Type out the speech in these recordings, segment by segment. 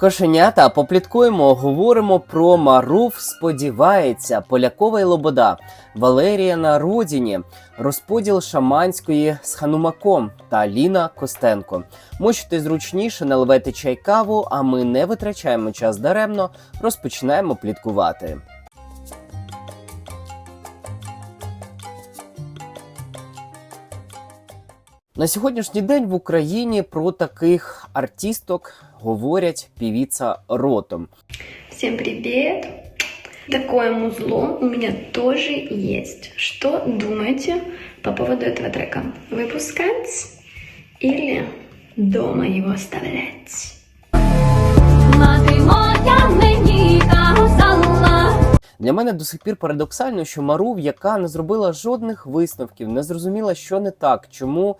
Кошенята, попліткуємо, говоримо про Маруф сподівається, Полякова й Лобода, Валерія на родині, розподіл шаманської з Ханумаком та Ліна Костенко. Мочити зручніше, наливайте чай каву, а ми не витрачаємо час даремно, розпочинаємо пліткувати. На сьогоднішній день в Україні про таких артисток говорять півіця ротом. Всем привет! Такое музло у меня тоже есть. Что думаете по поводу этого трека? Выпускать или дома его оставлять? Мати моя мені. Для мене до сих пір парадоксально, що Марув, яка не зробила жодних висновків, не зрозуміла, що не так, чому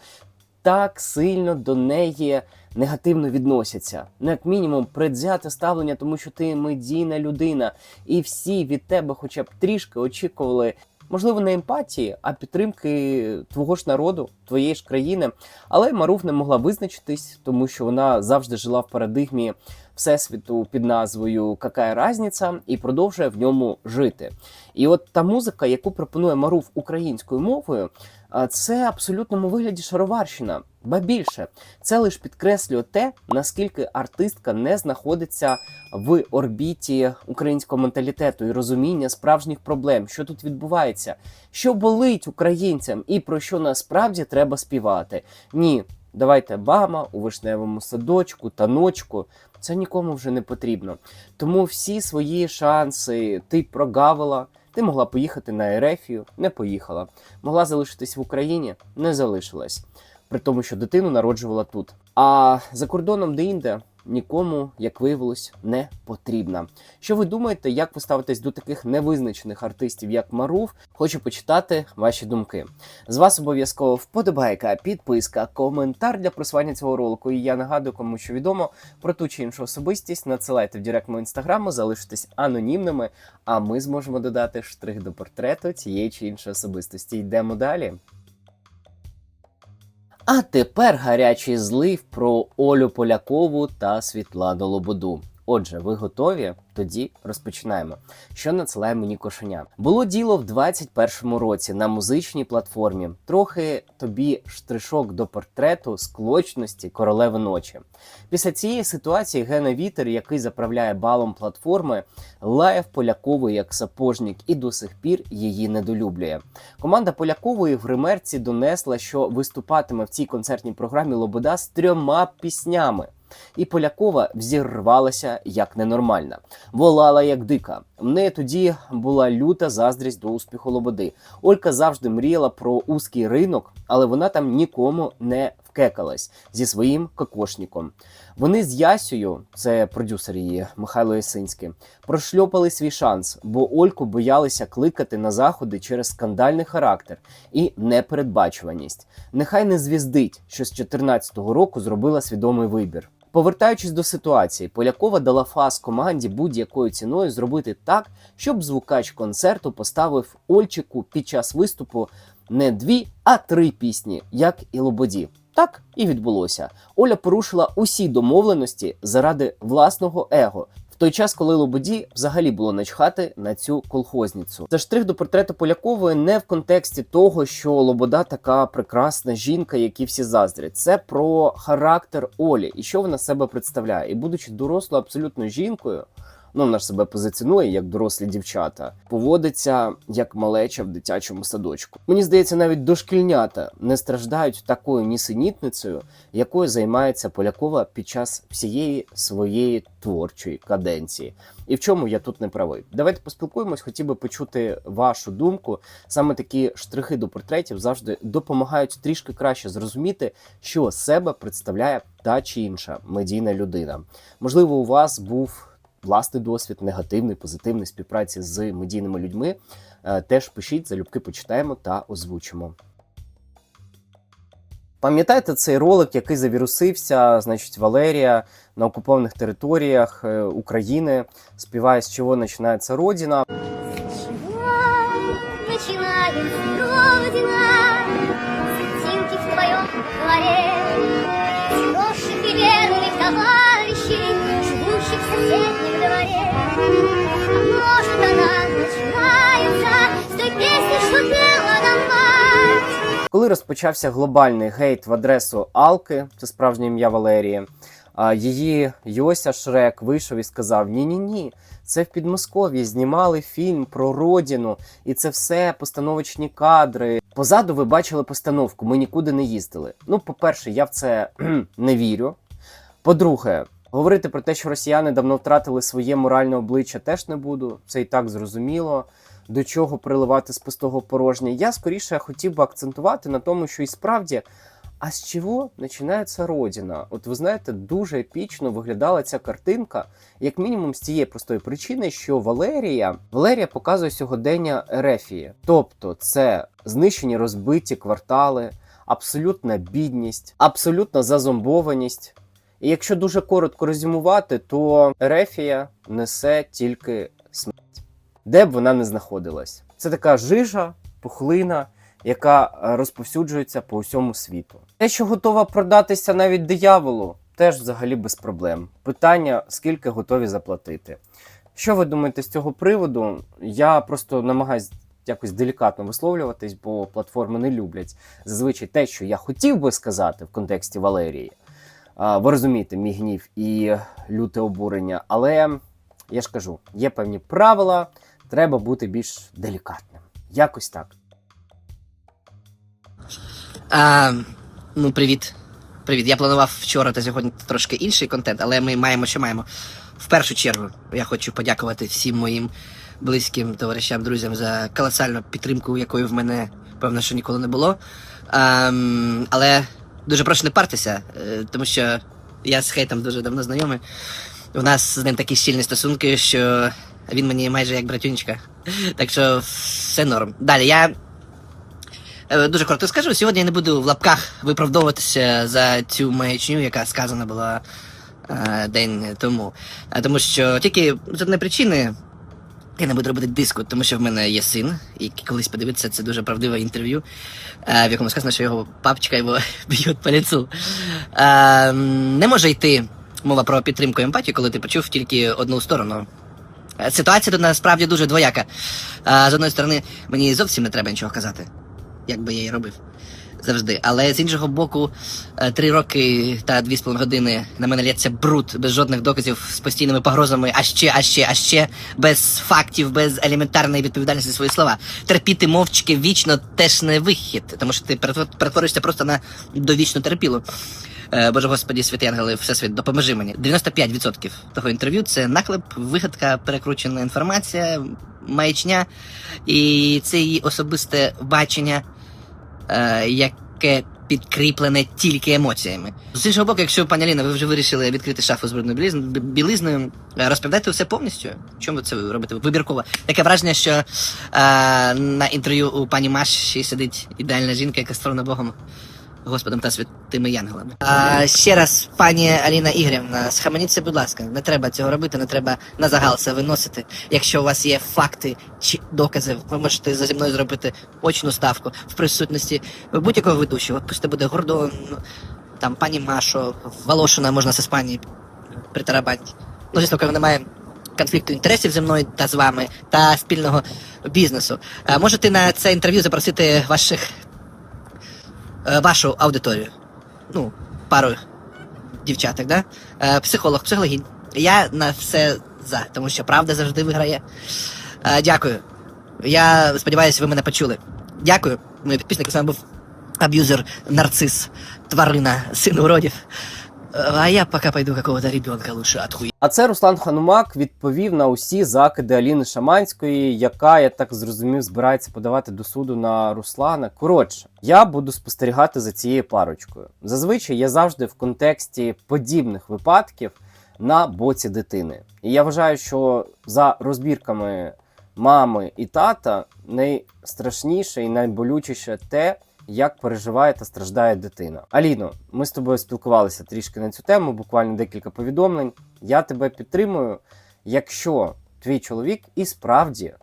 так сильно до неї негативно відносяться. Ну, як мінімум, предвзяте ставлення, тому що ти медійна людина, і всі від тебе, хоча б трішки очікували. Можливо, не емпатії, а підтримки твого ж народу, твоєї ж країни. Але Марув не могла визначитись, тому що вона завжди жила в парадигмі всесвіту під назвою Какая разниця і продовжує в ньому жити. І от та музика, яку пропонує Марув українською мовою, це абсолютному вигляді шароварщина. Ба більше, це лише підкреслює те, наскільки артистка не знаходиться в орбіті українського менталітету і розуміння справжніх проблем, що тут відбувається, що болить українцям і про що насправді треба співати. Ні, давайте бама у вишневому садочку, таночку. Це нікому вже не потрібно. Тому всі свої шанси ти прогавила. Ти могла поїхати на Ерефію, не поїхала. Могла залишитись в Україні, не залишилась. При тому, що дитину народжувала тут. А за кордоном де-інде нікому, як виявилось, не потрібна. Що ви думаєте, як ви ставитесь до таких невизначених артистів, як Марув? Хочу почитати ваші думки. З вас обов'язково вподобайка, підписка, коментар для просування цього ролику. І я нагадую, кому що відомо про ту чи іншу особистість. Надсилайте в директ мого інстаграму, залишитесь анонімними, а ми зможемо додати штрих до портрету цієї чи іншої особистості. Йдемо далі. А тепер гарячий злив про Олю Полякову та Світлану Лободу. Отже, ви готові? Тоді розпочинаємо. Що надсилає мені кошеня? Було діло в 21-му році на музичній платформі. Трохи тобі штришок до портрету склочності королеви ночі. Після цієї ситуації Гена Вітер, який заправляє балом платформи, лаяв Полякову як сапожник і до сих пір її недолюблює. Команда Полякової в гримерці донесла, що виступатиме в цій концертній програмі Лобода з трьома піснями. І Полякова взірвалася як ненормальна, волала як дика. В неї тоді була люта заздрість до успіху Лободи. Олька завжди мріяла про узкий ринок, але вона там нікому не вкекалась зі своїм кокошником. Вони з Ясею, це продюсер її Михайло Ясинський, прошльопали свій шанс, бо Ольку боялися кликати на заходи через скандальний характер і непередбачуваність. Нехай не звіздить, що з 14-го року зробила свідомий вибір. Повертаючись до ситуації, Полякова дала фас команді будь-якою ціною зробити так, щоб звукач концерту поставив Ольчику під час виступу не дві, а три пісні, як і Лободі. Так і відбулося. Оля порушила усі домовленості заради власного его. Той час, коли Лободі взагалі було начхати на цю колхозницю. Це штрих до портрету Полякової не в контексті того, що Лобода така прекрасна жінка, які всі заздрять. Це про характер Олі і що вона себе представляє. І будучи дорослою абсолютно жінкою, ну вона ж себе позиціонує як дорослі дівчата, поводиться як малеча в дитячому садочку. Мені здається, навіть дошкільнята не страждають такою нісенітницею, якою займається Полякова під час всієї своєї творчої каденції. І в чому я тут не правий? Давайте поспілкуємось, хотів би почути вашу думку. Саме такі штрихи до портретів завжди допомагають трішки краще зрозуміти, що себе представляє та чи інша медійна людина. Можливо, у вас був власний досвід, негативний, позитивний співпраці з медійними людьми. Е, Теж пишіть, залюбки почитаємо та озвучимо. Пам'ятаєте цей ролик, який завірусився, значить, Валерія на окупованих територіях е, України співає, з чого починається родина. Родина, Коли розпочався глобальний гейт в адресу Алки, це справжнє ім'я Валерії, її Йося Шрек вийшов і сказав: Ні, ні, ні, це в Підмосков'ї знімали фільм про родину, і це все постановочні кадри. Позаду ви бачили постановку, ми нікуди не їздили. Ну, по-перше, я в це не вірю. По-друге, говорити про те, що росіяни давно втратили своє моральне обличчя, теж не буду. Це і так зрозуміло. До чого приливати з пустого порожнє. Я скоріше хотів би акцентувати на тому, що і справді, а з чого починається родина? От ви знаєте, дуже епічно виглядала ця картинка, як мінімум з тієї простої причини, що Валерія Валерія показує сьогодення Ерефії. Тобто, це знищені розбиті квартали, абсолютна бідність, абсолютна зазомбованість. І якщо дуже коротко резюмувати, то Ерефія несе тільки смерть, де б вона не знаходилась. Це така жижа, пухлина, яка розповсюджується по усьому світу. Те, що готова продатися навіть дияволу, теж взагалі без проблем. Питання, скільки готові заплатити. Що ви думаєте з цього приводу? Я просто намагаюсь якось делікатно висловлюватись, бо платформи не люблять зазвичай те, що я хотів би сказати в контексті Валерії. А, Ви розумієте, мій гнів і люте обурення, але я ж кажу, є певні правила, треба бути більш делікатним. Якось так. А, ну, привіт. Привіт. Я планував вчора та сьогодні трошки інший контент, але ми маємо, що маємо. В першу чергу я хочу подякувати всім моїм близьким товаришам, друзям за колосальну підтримку, якої в мене, певно, що ніколи не було. Ам, але дуже прошу не партися, е, тому що я з хейтом дуже давно знайомий. У нас з ним такі щільні стосунки, що він мені майже як братюнечка. Так що все норм. Далі я Е, Дуже коротко скажу, сьогодні я не буду в лапках виправдовуватися за цю маячню, яка сказана була е, день тому. Тому що тільки з однієї причини я не буду робити диску, тому що в мене є син, який колись подивиться це дуже правдиве інтерв'ю, е, в якому сказано, що його папочка його б'ють по лицу. Е, Не може йти мова про підтримку і емпатію, коли ти почув тільки одну сторону. Е, Ситуація тут насправді дуже двояка. З одної сторони, мені зовсім не треба нічого казати як би я і робив завжди. Але з іншого боку, е, три роки та дві з половиною години на мене лється бруд без жодних доказів з постійними погрозами, а ще, а ще, а ще, без фактів, без елементарної відповідальності за свої слова. Терпіти мовчки вічно теж не вихід, тому що ти перетвор- перетворишся просто на довічну терпілу. Е, Боже Господі, святі ангели, всесвіт, допоможи мені. 95% того інтерв'ю це наклеп, вигадка, перекручена інформація, маячня, і це її особисте бачення, е, яке підкріплене тільки емоціями. З іншого боку, якщо пані Аліна, ви вже вирішили відкрити шафу з брудною білизною, е, розповідайте все повністю. Чому ви це робите? Вибірково. Таке враження, що е, на інтерв'ю у пані Маші сидить ідеальна жінка, яка створена Богом. Господом та святими янголами. А, ще раз, пані Аліна Ігорівна, схаменіться, будь ласка, не треба цього робити, не треба на загал це виносити. Якщо у вас є факти чи докази, ви можете зі мною зробити очну ставку в присутності будь-якого ведучого. Пусть це буде Гордон, там пані Машо, Волошина можна з Іспанії притарабанити. Ну, звісно, коли немає конфлікту інтересів зі мною та з вами, та спільного бізнесу. А, можете на це інтерв'ю запросити ваших вашу аудиторію. Ну, пару дівчаток, да? Е, психолог, психологінь. Я на все за, тому що правда завжди виграє. Е, дякую. Я сподіваюся, ви мене почули. Дякую. Мої підписники, з вами був аб'юзер, нарцис, тварина, син уродів. Е, А я пока пойду какого-то ребенка лучше отхуй. А це Руслан Ханумак відповів на усі закиди Аліни Шаманської, яка, я так зрозумів, збирається подавати до суду на Руслана. Коротше, я буду спостерігати за цією парочкою. Зазвичай я завжди в контексті подібних випадків на боці дитини. І я вважаю, що за розбірками мами і тата найстрашніше і найболючіше те, як переживає та страждає дитина. Аліно, ми з тобою спілкувалися трішки на цю тему, буквально декілька повідомлень. Я тебе підтримую, якщо твій чоловік і справді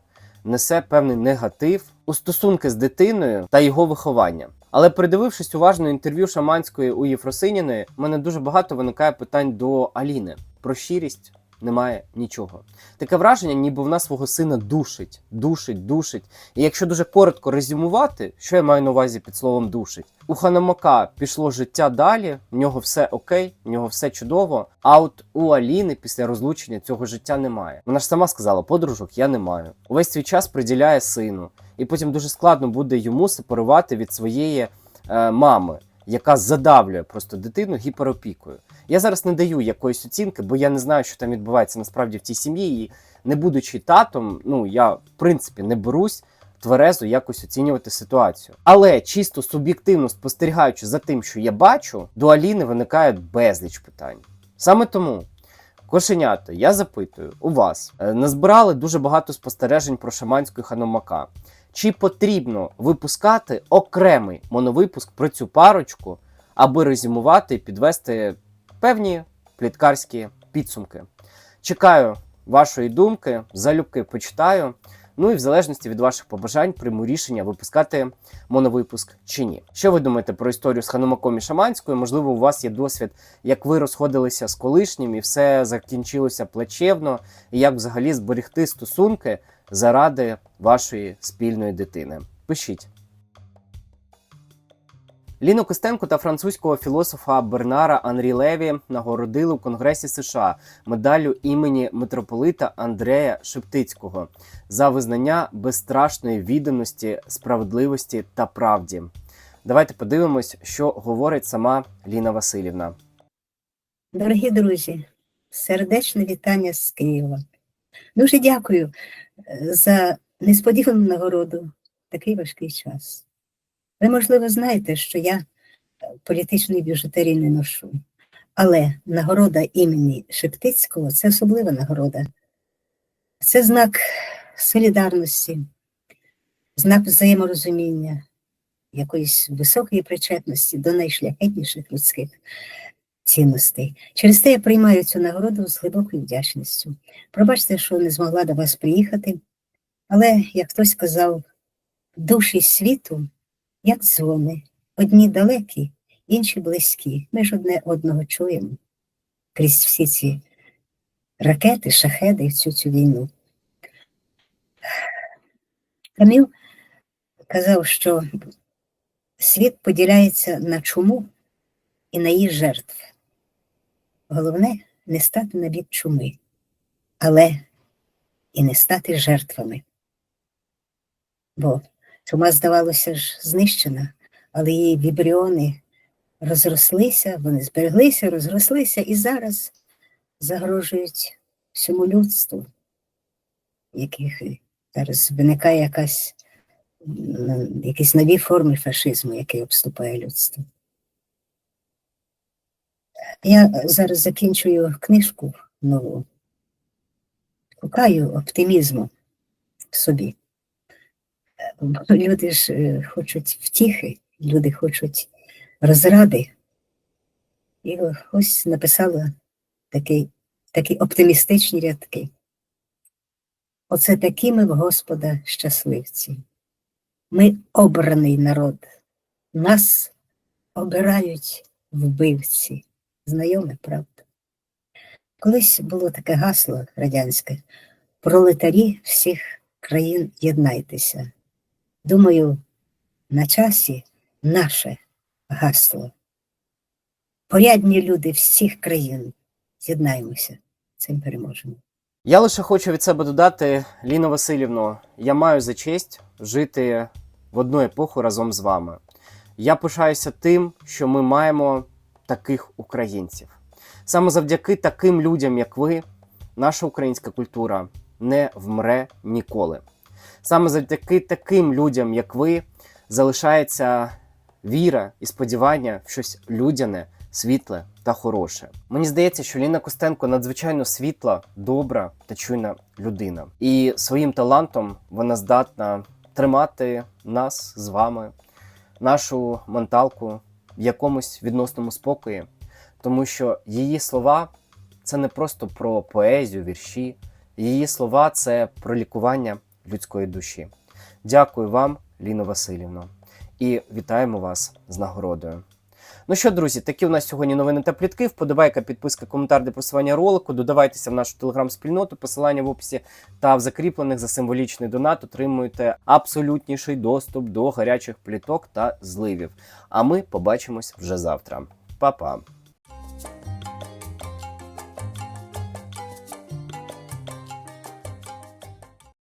несе певний негатив у стосунки з дитиною та його виховання. Але передивившись уважно інтерв'ю шаманської у Єфросиніної, в мене дуже багато виникає питань до Аліни про щирість, немає нічого. Таке враження, ніби вона свого сина душить, душить, душить. І якщо дуже коротко резюмувати, що я маю на увазі під словом душить, у Ханамака пішло життя далі, в нього все окей, в нього все чудово. А от у Аліни після розлучення цього життя немає. Вона ж сама сказала: подружок я не маю. Увесь свій час приділяє сину, і потім дуже складно буде йому сепарувати від своєї е, мами, яка задавлює просто дитину гіперопікою. Я зараз не даю якоїсь оцінки, бо я не знаю, що там відбувається насправді в цій сім'ї. І не будучи татом, ну я в принципі не берусь тверезо якось оцінювати ситуацію. Але чисто суб'єктивно спостерігаючи за тим, що я бачу, до Аліни виникає безліч питань. Саме тому. Кошенята, я запитую у вас е, назбирали дуже багато спостережень про шаманську ханомака. Чи потрібно випускати окремий моновипуск про цю парочку, аби резюмувати і підвести певні пліткарські підсумки? Чекаю вашої думки, залюбки почитаю. Ну і в залежності від ваших побажань прийму рішення випускати моновипуск чи ні. Що ви думаєте про історію з Ханомаком і Шаманською? Можливо, у вас є досвід, як ви розходилися з колишнім і все закінчилося плачевно, і як взагалі зберегти стосунки заради вашої спільної дитини. Пишіть. Ліну Костенко та французького філософа Бернара Анрі Леві нагородили у Конгресі США медаллю імені митрополита Андрея Шептицького за визнання безстрашної відданості, справедливості та правді. Давайте подивимось, що говорить сама Ліна Васильівна. Дорогі друзі, сердечне вітання з Києва. Дуже дякую е, за несподівану нагороду такий важкий час. Ви, можливо, знаєте, що я е, політичної біжутерії не ношу, але нагорода імені Шептицького це особлива нагорода. Це знак солідарності, знак взаєморозуміння, якоїсь високої причетності до найшляхетніших людських цінностей. Через те я приймаю цю нагороду з глибокою вдячністю. Пробачте, що не змогла до вас приїхати, але, як хтось сказав, душі світу, як дзвони, одні далекі, інші близькі. Ми ж одне одного чуємо крізь всі ці ракети, шахеди і всю цю війну. Каміл казав, що світ поділяється на чуму і на її жертв. Головне не стати на бік чуми, але і не стати жертвами. Бо чума, здавалося ж, знищена, але її вібріони розрослися, вони збереглися, розрослися і зараз загрожують всьому людству, яких зараз виникає якась, якісь нові форми фашизму, який обступає людство. Я зараз закінчую книжку нову. Шукаю оптимізму в собі. Бо Люди ж е, хочуть втіхи, люди хочуть розради. І ось написала такий, такі оптимістичні рядки. Оце такі ми в Господа щасливці. Ми обраний народ. Нас обирають вбивці. Знайоме, правда? Колись було таке гасло радянське пролетарі всіх країн єднайтеся. Думаю, на часі наше гасло. Порядні люди всіх країн. З'єднаємося, цим переможемо. Я лише хочу від себе додати, Ліно Васильівно, я маю за честь жити в одну епоху разом з вами. Я пишаюся тим, що ми маємо таких українців. Саме завдяки таким людям, як ви, наша українська культура не вмре ніколи. Саме завдяки таким людям, як ви, залишається віра і сподівання в щось людяне, світле та хороше. Мені здається, що Ліна Костенко надзвичайно світла, добра та чуйна людина. І своїм талантом вона здатна тримати нас з вами, нашу менталку в якомусь відносному спокої, тому що її слова це не просто про поезію, вірші, її слова це про лікування людської душі. Дякую вам, Ліно Васильівно, і вітаємо вас з нагородою. Ну що, друзі, такі у нас сьогодні новини та плітки. Вподобайка, підписка, коментар для просування ролику. Додавайтеся в нашу телеграм-спільноту, посилання в описі та в закріплених за символічний донат отримуєте абсолютніший доступ до гарячих пліток та зливів. А ми побачимось вже завтра. Па-па!